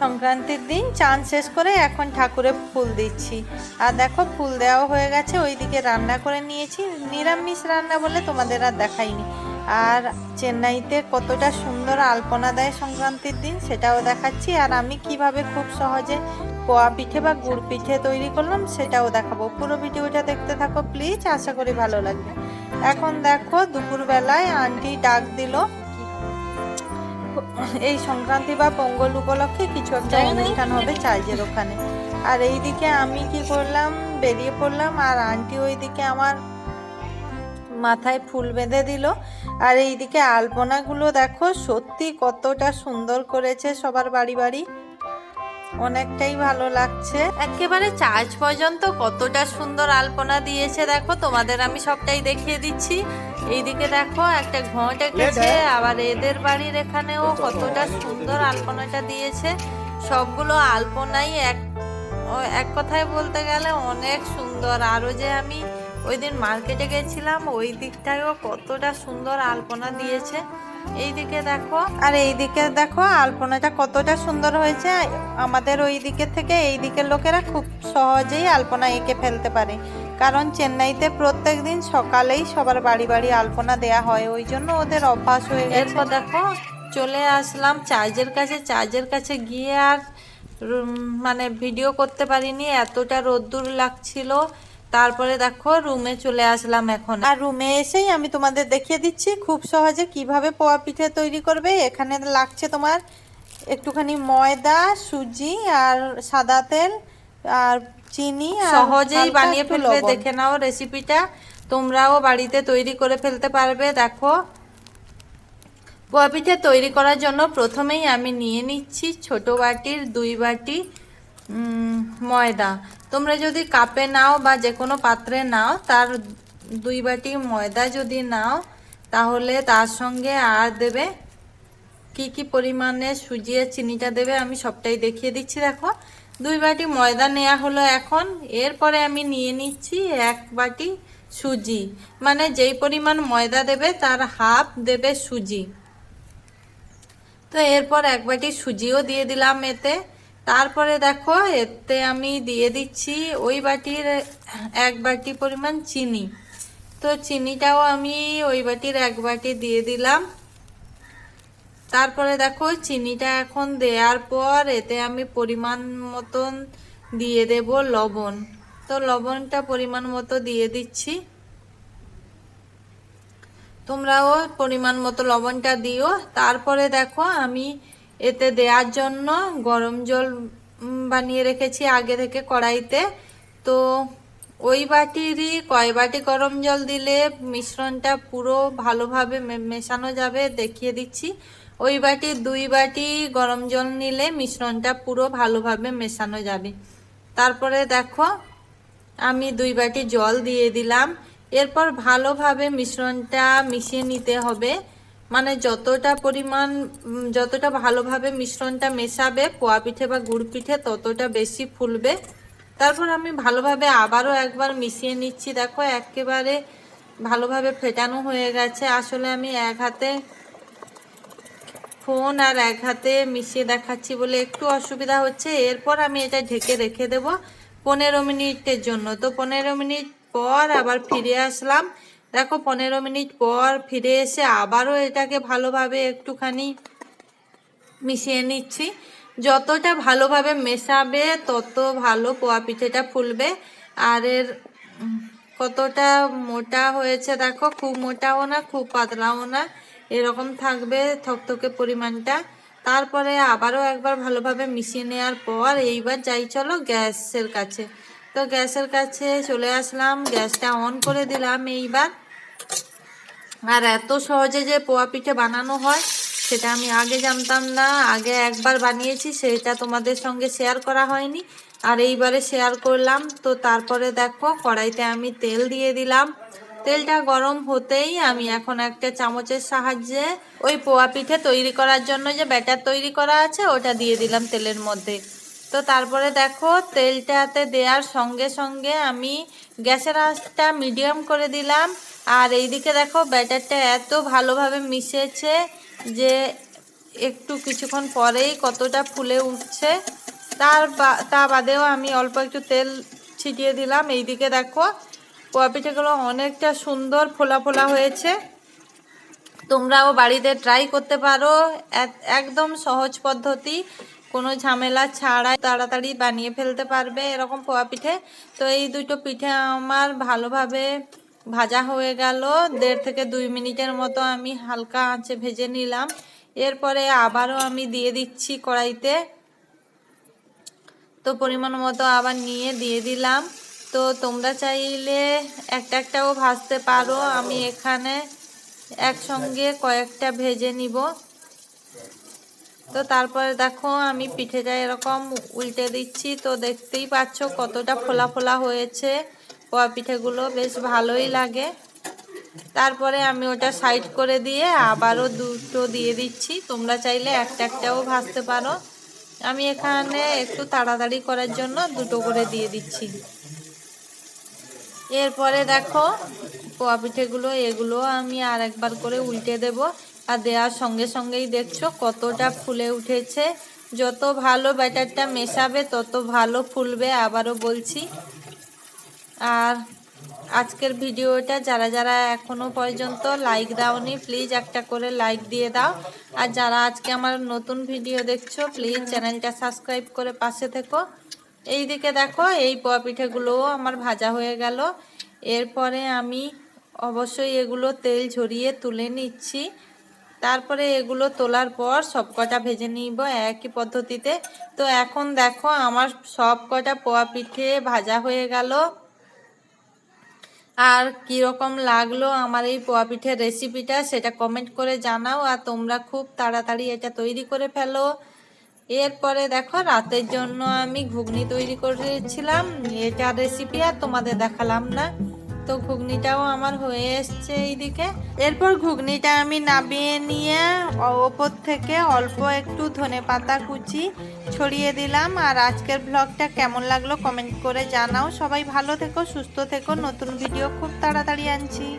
সংক্রান্তির দিন চান শেষ করে এখন ঠাকুরে ফুল দিচ্ছি। আর দেখো, ফুল দেওয়া হয়ে গেছে, ওইদিকে রান্না করে নিয়েছি। নিরামিষ রান্না বলে তোমাদের আর দেখাইনি। আর চেন্নাইতে কতটা সুন্দর আলপনা দেয় সংক্রান্তির দিন, সেটাও দেখাচ্ছি। আর আমি কীভাবে খুব সহজে পোয়া পিঠে বা গুড় পিঠে তৈরি করলাম, সেটাও দেখাবো। পুরো ভিডিওটা দেখতে থাকো, প্লিজ। আশা করি ভালো লাগবে। এখন দেখো, দুপুরবেলায় আন্টি ডাক দিল এই সংক্রান্তি বা পঙ্গল উপলক্ষে কিছু একটা অনুষ্ঠান হবে চার্জের ওখানে। আর এইদিকে আমি কি করলাম বেরিয়ে পড়লাম আর আন্টি ওইদিকে আমার মাথায় ফুল বেঁধে দিল। আর এইদিকে আলপনাগুলো দেখো সত্যি কতটা সুন্দর করেছে সবার বাড়ি বাড়ি। অনেকটাই ভালো লাগছে। একেবারে চার্জ পর্যন্ত কতটা সুন্দর আলপনা দিয়েছে দেখো তোমাদের আমি সবটাই দেখিয়ে দিচ্ছি। এইদিকে দেখো একটা ঘট এঁকেছে আবার এদের বাড়ির এখানেও কতটা সুন্দর আলপনাটা দিয়েছে। সবগুলো আলপনাই এক এক কথায় বলতে গেলে অনেক সুন্দর। আরও যে আমি ওই দিন মার্কেটে গেছিলাম ওই দিকটায়ও কতটা সুন্দর আলপনা দিয়েছে। এইদিকে দেখো আর এইদিকে দেখো আলপনাটা কতটা সুন্দর হয়েছে। আমাদের ওই দিকে থেকে এই দিকের লোকেরা খুব সহজেই আলপনা এঁকে ফেলতে পারে। কারণ চেন্নাইতে প্রত্যেক দিন সকালেই সবার বাড়ি বাড়ি আলপনা দেয়া হয় ওই জন্য ওদের অভ্যাস হয়ে গেছে। এরপর দেখো চলে আসলাম চার্জের কাছে চার্জের কাছে গিয়ে আর রুম- মানে ভিডিও করতে পারিনি এতটা রোদ্দুর লাগছিল। তারপরে দেখো রুমে চলে আসলাম এখন। আর রুমে এসেই আমি তোমাদের দেখিয়ে দিচ্ছি খুব সহজে কীভাবে পোয়া পিঠে তৈরি করবে। এখানে লাগছে তোমার একটুখানি ময়দা সুজি আর সাদা তেল আর চিনি সহজেই বানিয়ে ফেলবে দেখে নাও রেসিপিটা তোমরাও বাড়িতে তৈরি করে ফেলতে পারবে দেখো। পোয়া পিঠে তৈরি করার জন্য প্রথমেই আমি নিয়ে নিচ্ছি ছোট বাটির দুই বাটি ময়দা। তোমরা যদি কাপে নাও বা যে কোনো পাত্রে নাও তার দুই বাটি ময়দা যদি নাও তাহলে তার সঙ্গে আর দেবে কি কি পরিমাণে সুজিয়ে চিনিটা দেবে আমি সবটাই দেখিয়ে দিচ্ছি দেখো। দুই বাটি ময়দা নেওয়া হলো এখন। এরপরে আমি নিয়ে নিচ্ছি এক বাটি সুজি। মানে যেই পরিমাণ ময়দা দেবে তার হাফ দেবে সুজি। তো এরপর এক বাটি সুজিও দিয়ে দিলাম এতে। তারপরে দেখো, এতে আমি দিয়ে দিচ্ছি ওই বাটির এক বাটি পরিমাণ চিনি। তো চিনিটাও আমি ওই বাটির এক বাটি দিয়ে দিলাম। তারপরে দেখো চিনিটা এখন দেওয়ার পর এতে আমি পরিমাণ মতন দিয়ে দেব লবণ। তো লবণটা পরিমাণ মতো দিয়ে দিচ্ছি। তোমরাও পরিমাণ মতো লবণটা দিও। তারপরে দেখো আমি এতে দেওয়ার জন্য গরম জল বানিয়ে রেখেছি আগে থেকে কড়াইতে। তো ওই বাটিরই কয় বাটি গরম জল দিলে মিশ্রণটা পুরো ভালোভাবে মেশানো যাবে, দেখিয়ে দিচ্ছি। ওই বাটি, দুই বাটি গরম জল নিলে মিশ্রণটা পুরো ভালোভাবে মেশানো যাবে। তারপরে দেখো, আমি দুই বাটি জল দিয়ে দিলাম। এরপর ভালোভাবে মিশ্রণটা মিশিয়ে নিতে হবে। মানে যতটা পরিমাণ যতটা ভালোভাবে মিশ্রণটা মেশাবে, পোয়া পিঠে বা গুড় পিঠে, ততটা বেশি ফুলবে। তারপর আমি ভালোভাবে আবারও একবার মিশিয়ে নিচ্ছি। দেখো, একেবারে ভালোভাবে ফেটানো হয়ে গেছে। আসলে আমি এক হাতে ফোন আর এক হাতে মিশিয়ে দেখাচ্ছি বলে একটু অসুবিধা হচ্ছে। এরপর আমি এটা ঢেকে রেখে দেব পনেরো মিনিটের জন্য। তো পনেরো মিনিট পর আবার ফিরে আসলাম। দেখো, পনেরো মিনিট পর ফিরে এসে আবারও এটাকে ভালোভাবে একটুখানি মিশিয়ে নিচ্ছি। যতটা ভালোভাবে মেশাবে, তত ভালো পোয়া পিঠেটা ফুলবে। আর এর কতটা মোটা হয়েছে দেখো, খুব মোটাও না, খুব পাতলাও না। এরকম থাকবে থকথকে পরিমাণটা। তারপরে আবারও একবার ভালোভাবে মিশিয়ে নেওয়ার পর এইবার যাই চলো গ্যাসের কাছে। তো গ্যাসের কাছে চলে আসলাম, গ্যাসটা অন করে দিলাম এইবার। আর এত সহজে যে পোয়া পিঠে বানানো হয়, সেটা আমি আগে জানতাম না, আগে একবার বানিয়েছি, সেটা তোমাদের সঙ্গে শেয়ার করা হয়নি। আর এইবারে শেয়ার করলাম, তো তারপরে দেখো কড়াইতে আমি তেল দিয়ে দিলাম। তেলটা গরম হতেই আমি এখন একটা চামচের সাহায্যে ওই পোয়া পিঠে তৈরি করার জন্য যে ব্যাটার তৈরি করা আছে, ওটা দিয়ে দিলাম তেলের মধ্যে। তো তারপরে দেখো, তেলটাতে দেওয়ার সঙ্গে সঙ্গে আমি গ্যাসের আঁচটা মিডিয়াম করে দিলাম। আর এইদিকে দেখো, ব্যাটারটা এত ভালোভাবে মিশেছে যে একটু কিছুক্ষণ পরেই কতটা ফুলে উঠছে। তার তা বাদেও আমি অল্প একটু তেল ছিটিয়ে দিলাম। এইদিকে দেখো পোয়া পিঠেগুলো অনেকটা সুন্দর ফোলা ফোলা হয়েছে। তোমরাও বাড়িতে ট্রাই করতে পারো। এক- একদম সহজ পদ্ধতি। কোনো ঝামেলা ছাড়াই তাড়াতাড়ি বানিয়ে ফেলতে পারবে এরকম পোয়া পিঠে তো এই দুটো পিঠে আমার ভালোভাবে ভাজা হয়ে গেল। দেড় থেকে দুই মিনিটের মতো আমি হালকা আঁচে ভেজে নিলাম। এরপরে আবারও আমি দিয়ে দিচ্ছি কড়াইতে। তো পরিমাণ মতো আবার নিয়ে দিয়ে দিলাম। তো তোমরা চাইলে একটা একটাও ভাজতে পারো। আমি এখানে একসঙ্গে কয়েকটা ভেজে নিব। তো তারপরে দেখো, আমি পিঠেটা এরকম উল্টে দিচ্ছি। তো দেখতেই পাচ্ছ কতটা ফোলা ফোলা হয়েছে। পোয়া পিঠেগুলো বেশ ভালোই লাগে। তারপরে আমি ওটা সাইড করে দিয়ে আবারও দুটো দিয়ে দিচ্ছি। তোমরা চাইলে একটা একটাও ভাজতে পারো। আমি এখানে একটু তাড়াতাড়ি করার জন্য দুটো করে দিয়ে দিচ্ছি। এরপরে দেখো, পোয়া পিঠেগুলো, এগুলো আমি আর একবার করে উল্টে দেব। আর দেওয়ার সঙ্গে সঙ্গেই দেখছ কতটা ফুলে উঠেছে। যত ভালো ব্যাটারটা মেশাবে, তত ভালো ফুলবে আবারও বলছি। আর আজকের ভিডিওটা যারা যারা এখনও পর্যন্ত লাইক দাওনি প্লিজ একটা করে লাইক দিয়ে দাও। আর যারা আজকে আমার নতুন ভিডিও দেখছ প্লিজ চ্যানেলটা সাবস্ক্রাইব করে পাশে থেকো। এইদিকে দেখো, এই পোয়া পিঠেগুলোও আমার ভাজা হয়ে গেল। এরপরে আমি অবশ্যই এগুলো তেল ঝরিয়ে তুলে নিচ্ছি। তারপরে এগুলো তোলার পর সব কটা ভেজে নিব একই পদ্ধতিতে। তো এখন দেখো, আমার সব কটা পোয়া পিঠে ভাজা হয়ে গেল। আর কীরকম লাগল আমার এই পোয়া পিঠের রেসিপিটা সেটা কমেন্ট করে জানাও। আর তোমরা খুব তাড়াতাড়ি এটা তৈরি করে ফেলো। এরপরে দেখো, রাতের জন্য আমি ঘুগনি তৈরি করেছিলাম। এটা রেসিপি আর তোমাদের দেখালাম না। তো ঘুগনিটাও আমার হয়ে এসছে এইদিকে। এরপর ঘুগনিটা আমি নামিয়ে নিয়ে ওপর থেকে অল্প একটু ধনে পাতা কুচি ছড়িয়ে দিলাম। আর আজকের ব্লগটা কেমন লাগল কমেন্ট করে জানাও। সবাই ভালো থেকো, সুস্থ থেকো। নতুন ভিডিও খুব তাড়াতাড়ি আনছি।